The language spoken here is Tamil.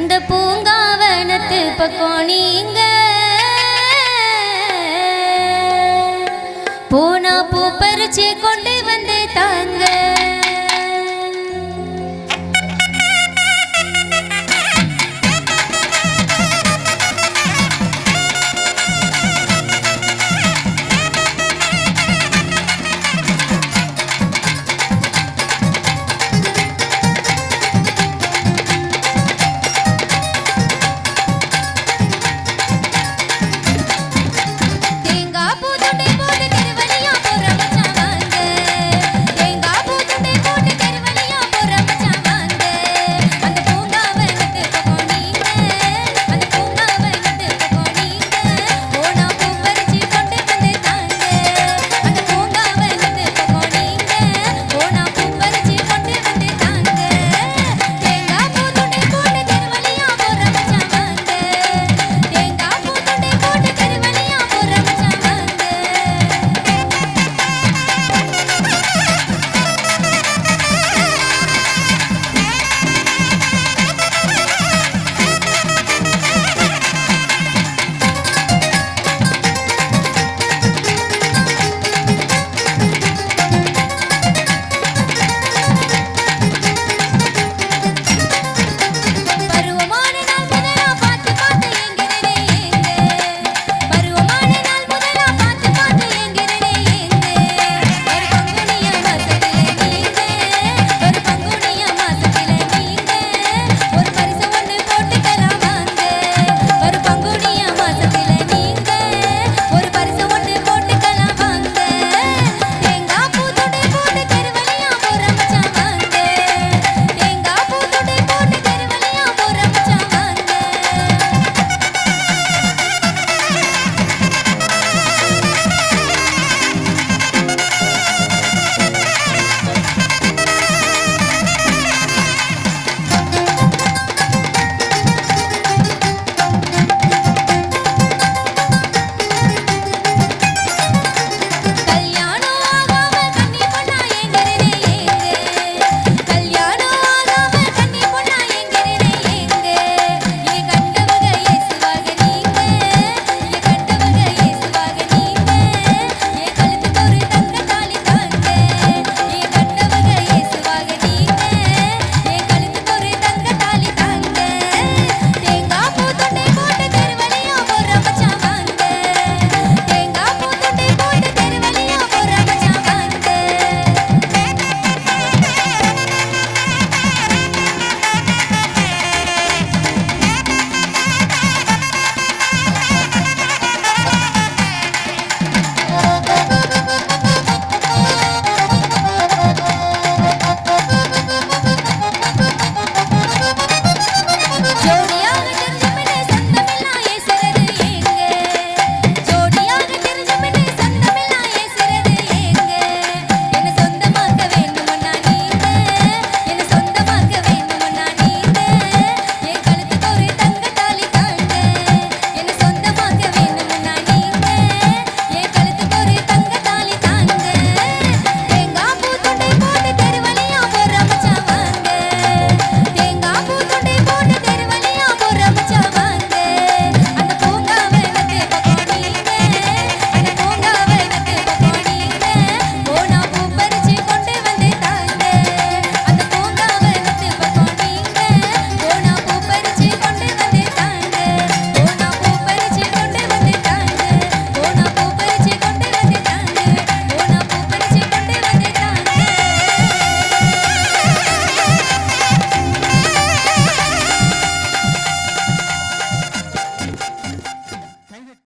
அந்த பூங்காவனத்து பக்கம் நீங்க. போனா பூ பறிச்சு கொண்டு